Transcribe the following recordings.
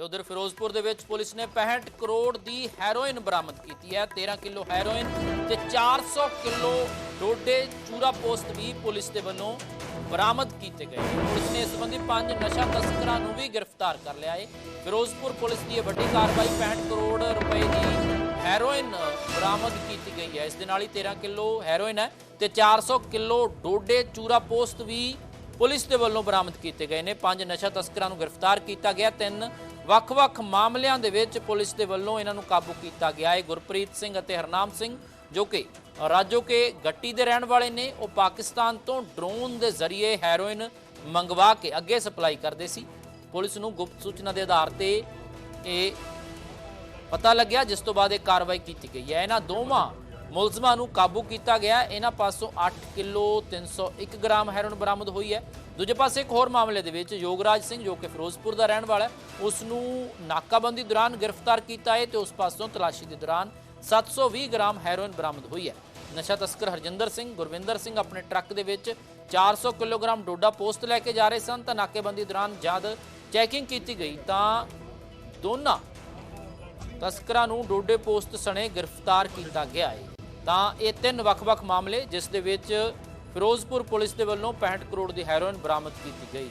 ਤੇ ਉਧਰ ਫਿਰੋਜ਼ਪੁਰ ਦੇ ਵਿੱਚ ਪੁਲਿਸ ਨੇ 65 ਕਰੋੜ ਦੀ ਹੈਰੋਇਨ ਬਰਾਮਦ ਕੀਤੀ ਹੈ 13 ਕਿਲੋ ਹੈਰੋਇਨ ਤੇ 400 ਕਿਲੋ ਡੋਡੇ ਚੂਰਾ ਪੋਸਟ ਵੀ ਪੁਲਿਸ ਦੇ ਵੱਲੋਂ ਬਰਾਮਦ ਕੀਤੇ ਗਏ ਪੁਲਿਸ ਨੇ ਇਸ ਸੰਬੰਧੀ ਪੰਜ ਨਸ਼ਾ ਤਸਕਰਾਂ ਨੂੰ ਵੀ ਗ੍ਰਿਫਤਾਰ ਕਰ ਲਿਆ ਹੈ। ਫਿਰੋਜ਼ਪੁਰ ਪੁਲਿਸ ਦੀ ਇਹ ਵੱਡੀ ਕਾਰਵਾਈ 65 ਕਰੋੜ ਰੁਪਏ ਦੀ ਹੈਰੋਇਨ ਬਰਾਮਦ ਕੀਤੀ ਗਈ ਹੈ। ਇਸ ਦੇ ਨਾਲ ਹੀ 13 ਕਿਲੋ ਹੈਰੋਇਨ ਹੈ ਤੇ 400 ਕਿਲੋ ਡੋਡੇ ਚੂਰਾ ਪੋਸਟ ਵੀ ਪੁਲਿਸ ਦੇ ਵੱਲੋਂ ਬਰਾਮਦ ਕੀਤੇ ਗਏ ਨੇ। ਪੰਜ ਨਸ਼ਾ ਤਸਕਰਾਂ ਨੂੰ ਗ੍ਰਿਫਤਾਰ ਕੀਤਾ ਗਿਆ। ਤਿੰਨ ਵੱਖ-ਵੱਖ ਮਾਮਲਿਆਂ ਦੇ ਵਿੱਚ ਪੁਲਿਸ ਦੇ ਵੱਲੋਂ ਇਹਨਾਂ ਨੂੰ ਕਾਬੂ ਕੀਤਾ ਗਿਆ। ਹੈ ਗੁਰਪ੍ਰੀਤ ਸਿੰਘ ਅਤੇ ਹਰਨਾਮ ਸਿੰਘ, ਜੋ ਕਿ ਰਾਜੋ ਕੇ ਗੱਟੀ ਦੇ ਰਹਿਣ ਵਾਲੇ ਨੇ, ਉਹ ਪਾਕਿਸਤਾਨ ਤੋਂ ਡਰੋਨ ਦੇ ਜ਼ਰੀਏ ਹੈਰੋਇਨ ਮੰਗਵਾ ਕੇ ਅੱਗੇ ਸਪਲਾਈ ਕਰਦੇ ਸੀ। ਪੁਲਿਸ ਨੂੰ ਗੁਪਤ ਸੂਚਨਾ ਦੇ ਆਧਾਰ ਤੇ ਇਹ ਪਤਾ ਲੱਗਿਆ, ਜਿਸ ਤੋਂ ਬਾਅਦ ਇਹ ਕਾਰਵਾਈ ਕੀਤੀ ਗਈ ਹੈ। ਇਹਨਾਂ ਦੋਵਾਂ ਮੁਲਜ਼ਮਾਂ ਨੂੰ ਕਾਬੂ ਕੀਤਾ ਗਿਆ। ਇਹਨਾਂ ਪਾਸੋਂ 8 ਕਿਲੋ 301 ਗ੍ਰਾਮ ਹੈਰੋਇਨ ਬਰਾਮਦ ਹੋਈ ਹੈ। ਦੂਜੇ ਪਾਸੇ ਇੱਕ ਹੋਰ ਮਾਮਲੇ ਦੇ ਵਿੱਚ ਯੋਗਰਾਜ ਸਿੰਘ ਜੋ ਕਿ ਫਿਰੋਜ਼ਪੁਰ ਦਾ ਰਹਿਣ ਵਾਲਾ ਹੈ ਉਸ ਨੂੰ ਨਾਕਾਬੰਦੀ ਦੌਰਾਨ ਗ੍ਰਿਫਤਾਰ ਕੀਤਾ ਹੈ ਤੇ ਉਸ ਪਾਸੋਂ ਤਲਾਸ਼ੀ ਦੇ ਦੌਰਾਨ 720 ਗ੍ਰਾਮ ਹੈਰੋਇਨ ਬਰਾਮਦ ਹੋਈ ਹੈ। ਨਸ਼ਾ ਤਸਕਰ ਹਰਜਿੰਦਰ ਸਿੰਘ, ਗੁਰਵਿੰਦਰ ਸਿੰਘ ਆਪਣੇ ਟਰੱਕ ਦੇ ਵਿੱਚ 400 ਕਿਲੋਗ੍ਰਾਮ ਡੋਡਾ ਪੋਸਟ ਲੈ ਕੇ ਜਾ ਰਹੇ ਸਨ, ਤਾਂ ਨਾਕੇਬੰਦੀ ਦੌਰਾਨ ਜਦ ਚੈਕਿੰਗ ਕੀਤੀ ਗਈ ਤਾਂ ਦੋਨਾਂ ਤਸਕਰਾਂ ਨੂੰ ਡੋਡੇ ਪੋਸਟ ਸਣੇ ਗ੍ਰਿਫਤਾਰ ਕੀਤਾ ਗਿਆ ਹੈ। ਤਾਂ ਇਹ ਤਿੰਨ ਵੱਖ-ਵੱਖ ਮਾਮਲੇ, ਜਿਸ ਦੇ ਵਿੱਚ ਫਿਰੋਜ਼ਪੁਰ ਪੁਲਿਸ ਦੇ ਵੱਲੋਂ 65 ਕਰੋੜ ਦੀ ਹੈਰੋਇਨ ਬਰਾਮਦ ਕੀਤੀ ਗਈ।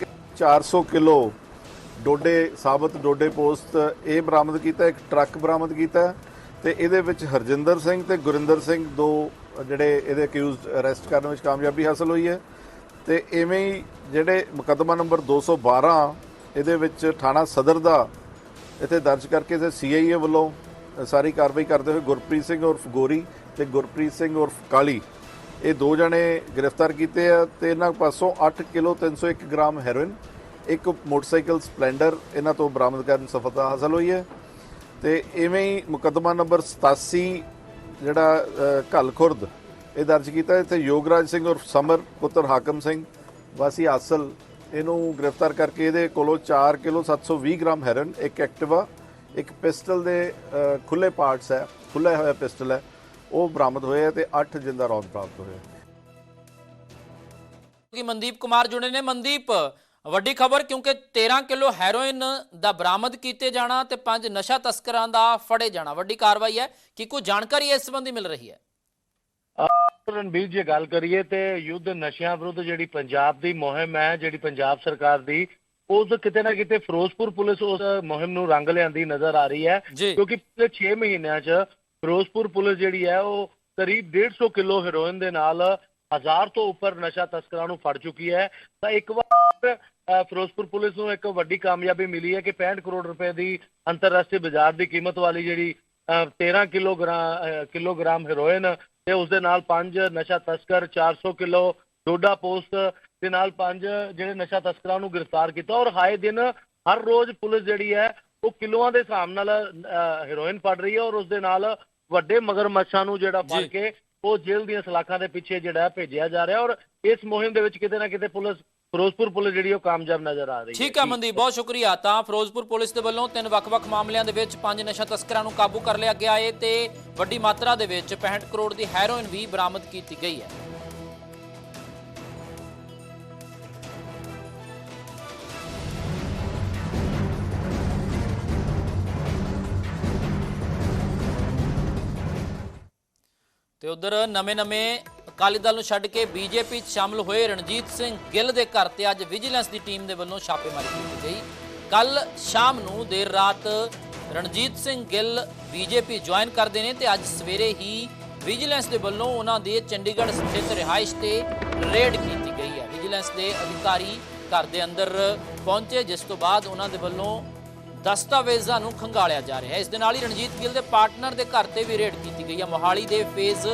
ਹੈ 400 ਕਿਲੋ ਡੋਡੇ, ਸਾਬਤ ਡੋਡੇ ਪੋਸਟ ਇਹ ਬਰਾਮਦ ਕੀਤਾ, ਇੱਕ ਟਰੱਕ ਬਰਾਮਦ ਕੀਤਾ ਹੈ ਤੇ ਇਹਦੇ ਵਿੱਚ ਹਰਜਿੰਦਰ ਸਿੰਘ ਤੇ ਗੁਰਿੰਦਰ ਸਿੰਘ ਦੋ ਜਿਹੜੇ ਇਹਦੇ ਅਕਿਊਜ਼ਡ ਅਰੈਸਟ ਕਰਨ ਵਿੱਚ ਕਾਮਯਾਬੀ ਹਾਸਲ ਹੋਈ ਹੈ ਤੇ ਐਵੇਂ ਹੀ ਜਿਹੜੇ ਮੁਕੱਦਮਾ ਨੰਬਰ 212 ਇਹਦੇ ਵਿੱਚ ਥਾਣਾ ਸਦਰ ਦਾ ਇੱਥੇ ਦਰਜ ਕਰਕੇ ਤੇ ਸੀਆਈਏ ਵੱਲੋਂ ਸਾਰੀ ਕਾਰਵਾਈ ਕਰਦੇ ਹੋਏ ਗੁਰਪ੍ਰੀਤ ਸਿੰਘ ਉਰਫ ਗੋਰੀ ਤੇ ਗੁਰਪ੍ਰੀਤ ਸਿੰਘ ਉਰਫ ਕਾਲੀ। ਇਹ ਦੋ ਜਣੇ ਗ੍ਰਿਫਤਾਰ ਕੀਤੇ ਆ ਤੇ ਇਹਨਾਂ ਪਾਸੋਂ 8 ਕਿਲੋ 301 ਗ੍ਰਾਮ ਹੈਰੋਇਨ ਇੱਕ ਮੋਟਰਸਾਈਕਲ ਸਪਲੈਂਡਰ ਇਹਨਾਂ ਤੋਂ ਬਰਾਮਦ ਕਰਨ ਸਫਲਤਾ ਹਾਸਲ ਹੋਈ ਹੈ। ਤੇ ਇਵੇਂ ਹੀ ਮੁਕੱਦਮਾ ਨੰਬਰ 87 ਜਿਹੜਾ ਅ, ਘੱਲ ਖੁਰਦ ਇਹ ਦਰਜ ਕੀਤਾ। ਇੱਥੇ ਯੋਗਰਾਜ ਸਿੰਘ ਉਰਫ ਸਮਰ ਪੁੱਤਰ ਹਾਕਮ ਸਿੰਘ ਵਾਸੀ ਆਸਲ ਇਹਨੂੰ ਗ੍ਰਿਫਤਾਰ ਕਰਕੇ ਇਹਦੇ ਕੋਲੋਂ 4 ਕਿਲੋ 720 ਗ੍ਰਾਮ ਹੈਰੋਇਨ ਇੱਕ ਐਕਟਿਵਾ ਇੱਕ ਪਿਸਟਲ ਦੇ ਖੁੱਲੇ ਪਾਰਟਸ ਹੈ ਖੁੱਲਾ ਹੋਇਆ ਪਿਸਟਲ ਹੈ ਉਹ ਬਰਾਮਦ ਹੋਏ ਤੇ 8 ਜਿੰਦਾ ਰੌਂਦ ਪ੍ਰਾਪਤ ਹੋਏ। ਕਿ ਮਨਦੀਪ ਕੁਮਾਰ ਜੁੜੇ ਨੇ। ਮਨਦੀਪ ਵੱਡੀ ਖਬਰ ਕਿਉਂਕਿ 13 ਕਿਲੋ ਹੈਰੋਇਨ ਦਾ ਬਰਾਮਦ ਕੀਤੇ ਜਾਣਾ ਤੇ ਪੰਜ ਨਸ਼ਾ ਤਸਕਰਾਂ ਦਾ ਫੜੇ ਜਾਣਾ। ਵੱਡੀ ਕਾਰਵਾਈ ਹੈ ਕਿ ਕੋਈ ਜਾਣਕਾਰੀ ਇਸ ਸੰਬੰਧੀ ਮਿਲ ਰਹੀ ਹੈ? ਰਣਬੀਰ ਜੇ ਗੱਲ ਕਰੀਏ ਤੇ ਯੁੱਧ ਨਸ਼ਿਆਂ ਵਿਰੁੱਧ ਜਿਹੜੀ ਪੰਜਾਬ ਦੀ ਮੁਹਿੰਮ ਹੈ ਜਿਹੜੀ ਪੰਜਾਬ ਸਰਕਾਰ ਦੀ ਉਸ ਕਿਤੇ ਨਾ ਕਿਤੇ ਫਿਰੋਜ਼ਪੁਰ ਪੁਲਿਸ ਉਸ ਮੁਹਿੰਮ ਨੂੰ ਰੰਗ ਲਿਆਂਦੀ ਨਜ਼ਰ ਆ ਰਹੀ ਹੈ ਕਿਉਂਕਿ ਪਿਛਲੇ 6 ਮਹੀਨਿਆਂ 'ਚ ਫਿਰੋਜ਼ਪੁਰ ਪੁਲਿਸ ਜਿਹੜੀ ਹੈ ਉਹ ਕਰੀਬ 150 ਕਿਲੋ ਹੈਰੋਇਨ ਦੇ ਨਾਲ ਹਜ਼ਾਰ ਤੋਂ ਉੱਪਰ ਨਸ਼ਾ ਤਸਕਰਾਂ ਨੂੰ ਫੜ ਚੁੱਕੀ ਹੈ। ਤਾਂ ਇੱਕ ਵਾਰ ਫਿਰੋਜ਼ਪੁਰ ਪੁਲਿਸ ਨੂੰ ਇੱਕ ਵੱਡੀ ਕਾਮਯਾਬੀ ਮਿਲੀ ਹੈ ਕਿ 65 ਕਰੋੜ ਰੁਪਏ ਦੀ ਅੰਤਰਰਾਸ਼ਟਰੀ ਬਾਜ਼ਾਰ ਦੀ ਕੀਮਤ ਵਾਲੀ ਜਿਹੜੀ ਅ, 13 ਕਿਲੋਗ੍ਰਾਮ ਕਿਲੋਗ੍ਰਾਮ ਹੈਰੋਇਨ ਤੇ ਉਸ ਦੇ ਨਾਲ ਪੰਜ ਨਸ਼ਾ ਤਸਕਰ 400 ਕਿਲੋ ਡੋਡਾ ਪੋਸਟ ਦੇ ਨਾਲ ਪੰਜ ਜਿਹੜੇ ਨਸ਼ਾ ਤਸਕਰਾਂ ਨੂੰ ਗ੍ਰਿਫਤਾਰ ਕੀਤਾ ਔਰ ਹਾਏ ਦਿਨ ਹਰ ਰੋਜ਼ ਪੁਲਿਸ ਜਿਹੜੀ ਹੈ ਉਹ ਕਿਲੋਆਂ ਦੇ ਹਿਸਾਬ ਨਾਲ ਹੈਰੋਇਨ ਫੜ ਰਹੀ ਹੈ ਔਰ ਉਸ ਦੇ ਨਾਲ ਵੱਡੇ ਮਗਰਮੱਛਾਂ ਨੂੰ ਜਿਹੜਾ ਫੜ। ਕੇ ਉਹ ਜੇਲ੍ਹ ਦੀਆਂ ਸਲਾਖਾਂ ਦੇ ਪਿੱਛੇ ਜਿਹੜਾ ਭੇਜਿਆ ਜਾ ਰਿਹਾ ਔਰ ਇਸ ਮੁਹਿੰਮ ਦੇ ਵਿੱਚ ਕਿਤੇ ਨਾ ਕਿਤੇ ਪੁਲਿਸ ਫਿਰੋਜ਼ਪੁਰ ਪੁਲਿਸ ਜਿਹੜੀ ਉਹ ਕਾਮਯਾਬ ਨਜ਼ਰ ਆ ਰਹੀ ਹੈ। ਠੀਕ ਹੈ ਮਨਦੀਪ ਬਹੁਤ ਸ਼ੁਕਰੀਆ। ਤਾਂ ਫਿਰੋਜ਼ਪੁਰ ਪੁਲਿਸ ਦੇ ਵੱਲੋਂ ਤਿੰਨ ਵੱਖ-ਵੱਖ ਮਾਮਲਿਆਂ ਦੇ ਵਿੱਚ ਪੰਜ ਨਸ਼ਾ ਤਸਕਰਾਂ ਨੂੰ ਕਾਬੂ ਕਰ ਲਿਆ ਗਿਆ ਹੈ ਤੇ ਵੱਡੀ ਮਾਤਰਾ ਦੇ ਵਿੱਚ 65 ਕਰੋੜ ਦੀ ਹੈਰੋਇਨ ਵੀ ਬਰਾਮਦ ਕੀਤੀ ਗਈ ਹੈ। ਤੇ ਉਧਰ ਨਵੇਂ-ਨਵੇਂ ਅਕਾਲੀ ਦਲ ਨੂੰ ਛੱਡ ਕੇ ਬੀਜੇਪੀ 'ਚ ਸ਼ਾਮਲ ਹੋਏ ਰਣਜੀਤ ਸਿੰਘ ਗਿੱਲ ਦੇ ਘਰ ਤੇ ਅੱਜ ਵਿਜੀਲੈਂਸ ਦੀ ਟੀਮ ਦੇ ਵੱਲੋਂ ਛਾਪੇਮਾਰੀ ਕੀਤੀ ਗਈ। ਕੱਲ ਸ਼ਾਮ ਨੂੰ ਦੇਰ ਰਾਤ ਰਣਜੀਤ ਸਿੰਘ ਗਿੱਲ ਬੀਜੇਪੀ ਜੁਆਇਨ ਕਰਦੇ ਨੇ ਤੇ ਅੱਜ ਸਵੇਰੇ ਹੀ ਵਿਜੀਲੈਂਸ ਦੇ ਵੱਲੋਂ ਉਹਨਾਂ ਦੇ ਚੰਡੀਗੜ੍ਹ ਸਥਿਤ ਰਿਹਾਇਸ਼ ਤੇ ਰੇਡ ਕੀਤੀ ਗਈ ਹੈ। ਵਿਜੀਲੈਂਸ ਦੇ ਅਧਿਕਾਰੀ ਘਰ ਦੇ ਅੰਦਰ ਪਹੁੰਚੇ, ਜਿਸ ਤੋਂ ਬਾਅਦ ਉਹਨਾਂ ਦੇ ਵੱਲੋਂ ਦਸਤਾਵੇਜ਼ਾਂ ਨੂੰ ਖੰਗਾਲਿਆ ਜਾ ਰਿਹਾ ਹੈ। ਇਸ ਦੇ ਨਾਲ ਹੀ ਰਣਜੀਤ ਗਿੱਲ ਦੇ ਪਾਰਟਨਰ ਦੇ ਘਰ ਤੇ ਵੀ ਰੇਡ ਕੀਤੀ ਗਈ ਹੈ। ਮੋਹਾਲੀ ਦੇ ਫੇਜ਼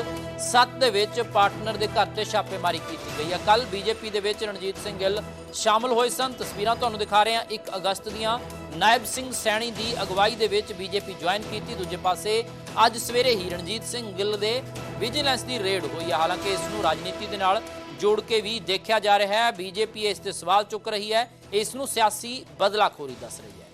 7 ਦੇ ਵਿੱਚ ਪਾਰਟਨਰ ਦੇ ਘਰ ਤੇ ਛਾਪੇਮਾਰੀ ਕੀਤੀ ਗਈ ਹੈ। ਕੱਲ ਬੀਜੇਪੀ ਦੇ ਵਿੱਚ ਰਣਜੀਤ ਸਿੰਘ ਗਿੱਲ ਸ਼ਾਮਲ ਹੋਏ ਸਨ। ਤਸਵੀਰਾਂ ਤੁਹਾਨੂੰ ਦਿਖਾ ਰਹੇ ਹਾਂ 1 ਅਗਸਤ ਦੀਆਂ। ਨਾਇਬ ਸਿੰਘ ਸੈਣੀ ਦੀ ਅਗਵਾਈ ਦੇ ਵਿੱਚ ਬੀਜੇਪੀ ਜੁਆਇਨ ਕੀਤੀ। ਦੂਜੇ ਪਾਸੇ ਅੱਜ ਸਵੇਰੇ ਹੀ ਰਣਜੀਤ ਸਿੰਘ ਗਿੱਲ ਦੇ ਵਿਜੀਲੈਂਸ ਦੀ ਰੇਡ ਹੋਈ ਹੈ। ਹਾਲਾਂਕਿ ਇਸ ਨੂੰ ਰਾਜਨੀਤੀ ਦੇ ਨਾਲ ਜੋੜ ਕੇ ਵੀ ਦੇਖਿਆ ਜਾ ਰਿਹਾ ਹੈ। ਬੀਜੇਪੀ ਇਸ ਤੇ ਸਵਾਲ ਚੁੱਕ ਰਹੀ ਹੈ। ਇਸ ਨੂੰ ਸਿਆਸੀ ਬਦਲਾਖੋਰੀ ਦੱਸ ਰਹੀ ਹੈ।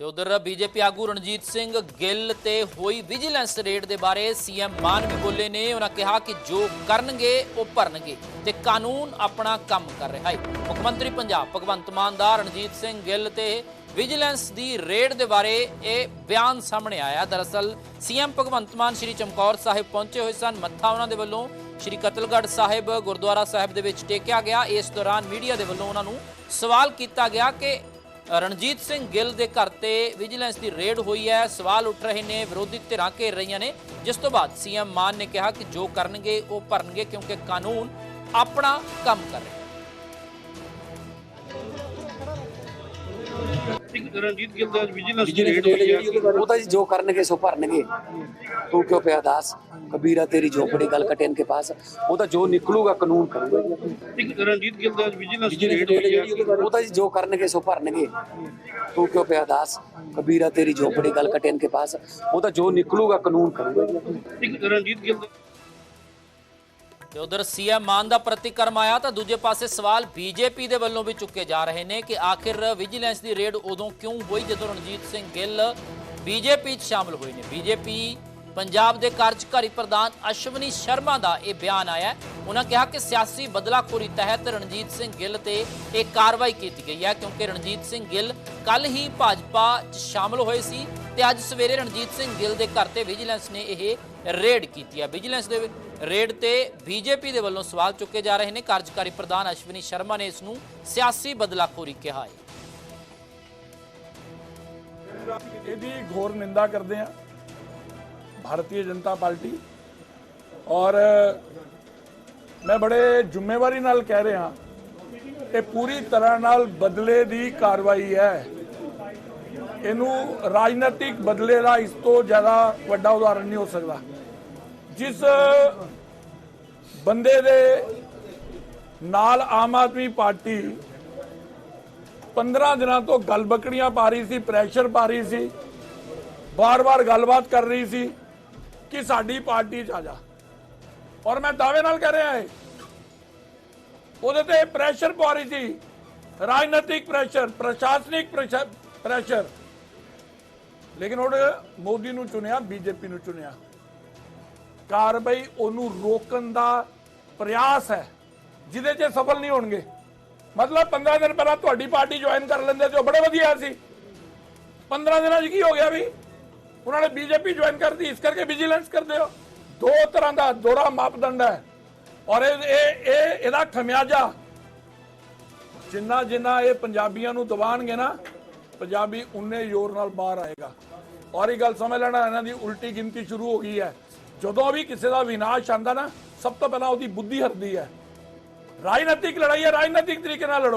ਤੇ ਉਧਰ ਬੀਜੇਪੀ ਆਗੂ ਰਣਜੀਤ ਸਿੰਘ ਗਿੱਲ ਤੇ ਹੋਈ ਵਿਜੀਲੈਂਸ ਰੇਡ ਦੇ ਬਾਰੇ ਸੀਐਮ ਮਾਨ ਵੀ ਬੋਲੇ ਨੇ। ਉਹਨਾਂ ਕਿਹਾ ਕਿ ਜੋ ਕਰਨਗੇ, ਉਹ ਭਰਨਗੇ ਤੇ ਕਾਨੂੰਨ ਆਪਣਾ ਕੰਮ ਕਰ ਰਿਹਾ ਹੈ। ਮੁੱਖ ਮੰਤਰੀ ਪੰਜਾਬ ਭਗਵੰਤ ਮਾਨ ਦਾ, ਰਣਜੀਤ ਸਿੰਘ ਗਿੱਲ ਤੇ ਵਿਜੀਲੈਂਸ ਦੀ ਰੇਡ ਦੇ ਬਾਰੇ ਇਹ ਬਿਆਨ ਸਾਹਮਣੇ ਆਇਆ। ਦਰਅਸਲ, ਸੀਐਮ ਭਗਵੰਤ ਮਾਨ ਸ਼੍ਰੀ ਚਮਕੌਰ ਸਾਹਿਬ ਪਹੁੰਚੇ ਹੋਏ ਸਨ। ਮੱਥਾ ਉਹਨਾਂ ਦੇ ਵੱਲੋਂ ਸ਼੍ਰੀ ਕਤਲਗੜ੍ਹ ਸਾਹਿਬ, ਗੁਰਦੁਆਰਾ ਸਾਹਿਬ ਦੇ ਵਿੱਚ ਟੇਕਿਆ ਗਿਆ। ਇਸ ਦੌਰਾਨ ਮੀਡੀਆ ਦੇ ਵੱਲੋਂ ਉਹਨਾਂ ਨੂੰ ਸਵਾਲ ਕੀਤਾ ਗਿਆ ਕਿ ਰਣਜੀਤ ਸਿੰਘ ਗਿੱਲ ਦੇ ਘਰ ਤੇ ਵਿਜੀਲੈਂਸ ਦੀ ਰੇਡ ਹੋਈ ਹੈ। ਸਵਾਲ ਉੱਠ ਰਹੇ ਨੇ, ਵਿਰੋਧੀ ਧਿਰਾਂ ਘੇਰ ਰਹੀਆਂ ਨੇ। ਜਿਸ ਤੋਂ ਬਾਅਦ ਸੀਐਮ ਮਾਨ ਨੇ ਕਿਹਾ ਕਿ ਜੋ ਕਰਨਗੇ ਉਹ ਭਰਨਗੇ ਕਿਉਂਕਿ ਕਾਨੂੰਨ ਆਪਣਾ ਕੰਮ ਕਰ ਰਿਹਾ ਰਣਜੀਤ ਗਿੱਲ ਦਾ ਵਿਜੀਲੈਂਸ ਦੀ ਰੇਡ ਹੋਈ ਹੈ ਉਹ ਤਾਂ ਜੀ ਜੋ ਕਰਨਗੇ ਸੋ ਭਰਨਗੇ। ਤੂੰ ਕਿਉਂ ਪਿਆ ਦਾਸ? ਕਬੀਰਾ ਤੇਰੀ ਝੋਪੜੀ ਗੱਲ ਕਟੇ ਇਨਕੇ ਪਾਸ। ਉਹ ਤਾਂ ਜੋ ਨਿਕਲੂਗਾ ਕਾਨੂੰਨ ਕਰੂਗਾ। ਰਣਜੀਤ ਗਿੱਲ ਦਾ ਵਿਜੀਲੈਂਸ ਦੀ ਰੇਡ ਹੋਈ ਹੈ ਉਹ ਤਾਂ ਜੀ ਜੋ ਕਰਨਗੇ ਸੋ ਭਰਨਗੇ। ਤੂੰ ਕਿਉਂ ਪਿਆ ਦਾਸ? ਕਬੀਰਾ ਤੇਰੀ ਝੋਪੜੀ ਗੱਲ ਕਟੇ ਇਨਕੇ ਪਾਸ। ਉਹ ਤਾਂ ਜੋ ਨਿਕਲੂਗਾ ਕਾਨੂੰਨ ਕਰੂਗਾ। ਰਣਜੀਤ ਗਿੱਲ ਤੇ ਉਧਰ ਸੀਐਮ ਮਾਨ ਦਾ ਪ੍ਰਤੀਕਰਮ ਆਇਆ ਤਾਂ ਦੂਜੇ ਪਾਸੇ ਸਵਾਲ ਬੀਜੇਪੀ ਦੇ ਵੱਲੋਂ ਵੀ ਚੁੱਕੇ ਜਾ ਰਹੇ ਨੇ ਕਿ ਆਖਿਰ ਵਿਜੀਲੈਂਸ ਦੀ ਰੇਡ ਉਦੋਂ ਕਿਉਂ ਹੋਈ ਜਦੋਂ ਰਣਜੀਤ ਸਿੰਘ ਗਿੱਲ ਬੀਜੇਪੀ 'ਚ ਸ਼ਾਮਲ ਹੋਏ ਨੇ? ਬੀਜੇਪੀ ਪੰਜਾਬ ਦੇ ਕਾਰਜਕਾਰੀ ਪ੍ਰਧਾਨ ਅਸ਼ਵਨੀ ਸ਼ਰਮਾ ਦਾ ਇਹ ਬਿਆਨ ਆਇਆ। ਉਹਨਾਂ ਕਿਹਾ ਕਿ ਸਿਆਸੀ ਬਦਲਾਖੋਰੀ ਤਹਿਤ ਰਣਜੀਤ ਸਿੰਘ ਗਿੱਲ ਤੇ ਇਹ ਕਾਰਵਾਈ ਕੀਤੀ ਗਈ ਹੈ ਕਿਉਂਕਿ ਰਣਜੀਤ ਸਿੰਘ ਗਿੱਲ ਕੱਲ ਹੀ ਭਾਜਪਾ 'ਚ ਸ਼ਾਮਲ ਹੋਏ ਸੀ। ਤੇ ਅੱਜ ਸਵੇਰੇ ਰਣਜੀਤ ਸਿੰਘ ਗਿੱਲ ਦੇ ਘਰ ਤੇ ਵਿਜੀਲੈਂਸ ਨੇ ਇਹ ਰੇਡ ਕੀਤੀ ਹੈ ਵਿਜੀਲੈਂਸ ਦੇ ਰੇਡ ਤੇ ਬੀਜੇਪੀ ਦੇ ਵੱਲੋਂ ਸਵਾਲ ਚੁੱਕੇ ਜਾ ਰਹੇ ਨੇ। ਕਾਰਜਕਾਰੀ ਪ੍ਰਧਾਨ ਅਸ਼ਵਨੀ ਸ਼ਰਮਾ ਨੇ ਇਸ ਨੂੰ ਸਿਆਸੀ ਬਦਲਾਖੋਰੀ ਕਿਹਾ ਹੈ। ਇਹਦੀ ਘੋਰ ਨਿੰਦਾ ਕਰਦੇ ਆ ਭਾਰਤੀ ਜਨਤਾ ਪਾਰਟੀ। ਔਰ ਮੈਂ ਬੜੇ ਜ਼ਿੰਮੇਵਾਰੀ ਨਾਲ ਕਹਿ ਰਿਹਾ ਇਹ ਪੂਰੀ ਤਰ੍ਹਾਂ ਨਾਲ ਬਦਲੇ ਦੀ ਕਾਰਵਾਈ ਹੈ। ਇਹਨੂੰ ਰਾਜਨੀਤਿਕ ਬਦਲੇ ਦਾ ਇਸ ਤੋਂ ਜ਼ਿਆਦਾ ਵੱਡਾ ਉਦਾਹਰਣ ਨਹੀਂ ਹੋ ਸਕਦਾ। ਜਿਸ ਬੰਦੇ ਦੇ ਨਾਲ ਆਮ ਆਦਮੀ ਪਾਰਟੀ 15 ਦਿਨਾਂ ਤੋਂ ਗਲਬੱਕੜੀਆਂ ਪਾ ਰਹੀ ਸੀ ਪ੍ਰੈਸ਼ਰ ਪਾ ਰਹੀ ਸੀ ਬਾਰ-ਬਾਰ ਗੱਲਬਾਤ ਕਰ ਰਹੀ ਸੀ ਕਿ ਸਾਡੀ ਪਾਰਟੀ ਚ ਆ ਜਾ। ਔਰ ਮੈਂ ਦਾਅਵੇ ਨਾਲ ਕਹਿ ਰਿਹਾ ਹਾਂ ਉਹਦੇ ਤੇ ਪ੍ਰੈਸ਼ਰ ਪਾ ਰਹੀ ਸੀ, ਰਾਜਨੀਤਿਕ ਪ੍ਰੈਸ਼ਰ ਪ੍ਰਸ਼ਾਸਨਿਕ ਪ੍ਰੈਸ਼ਰ ਪ੍ਰੈਸ਼ਰ ਲੇਕਿਨ ਉਹ ਮੋਦੀ ਨੂੰ ਚੁਣਿਆ, ਬੀਜੇਪੀ ਨੂੰ ਚੁਣਿਆ। ਕਾਰਵਾਈ ਉਹਨੂੰ ਰੋਕਣ ਦਾ ਪ੍ਰਯਾਸ ਹੈ। ਜਿਹਦੇ 'ਚ ਸਫਲ ਨਹੀਂ ਹੋਣਗੇ। ਮਤਲਬ 15 ਦਿਨ ਪਹਿਲਾਂ ਤੁਹਾਡੀ ਪਾਰਟੀ ਜੁਆਇਨ ਕਰ ਲੈਂਦੇ ਤੇ ਉਹ ਬੜੇ ਵਧੀਆ ਸੀ। 15 ਦਿਨਾਂ 'ਚ ਕੀ ਹੋ ਗਿਆ ਵੀ? ਉਹਨਾਂ ਨੇ ਬੀਜੇਪੀ ਜੁਆਇਨ ਕਰਦੀ ਇਸ ਕਰਕੇ ਵਿਜੀਲੈਂਸ ਕਰਦੇ ਹੋ। ਦੋ ਤਰ੍ਹਾਂ ਦਾ ਦੋਹਰਾ ਮਾਪਦੰਡ ਹੈ। ਔਰ ਇਹ ਇਹ ਇਹ, ਇਹਦਾ ਖਮਿਆਜਾ ਜਿੰਨਾ ਜਿੰਨਾ ਇਹ ਪੰਜਾਬੀਆਂ ਨੂੰ ਦਬਾਣਗੇ ਨਾ, ਪੰਜਾਬੀ ਉਨੇ ਜ਼ੋਰ ਨਾਲ ਬਾਹਰ ਆਏਗਾ। ਔਰ ਇਹ ਗੱਲ ਸਮਝ ਲੈਣਾ, ਇਹਨਾਂ ਦੀ ਉਲਟੀ ਗਿਣਤੀ ਸ਼ੁਰੂ ਹੋ ਗਈ ਹੈ। ਜਦੋਂ ਵੀ ਕਿਸੇ ਦਾ ਵਿਨਾਸ਼ ਆਂਦਾ ਨਾ, ਸਭ ਤੋਂ ਪਹਿਲਾਂ ਉਹਦੀ ਬੁੱਧੀ ਹਰਦੀ ਹੈ। ਰਾਜਨੀਤਿਕ ਲੜਾਈ ਹੈ, ਰਾਜਨੀਤਿਕ ਤਰੀਕੇ ਨਾਲ ਲੜੋ।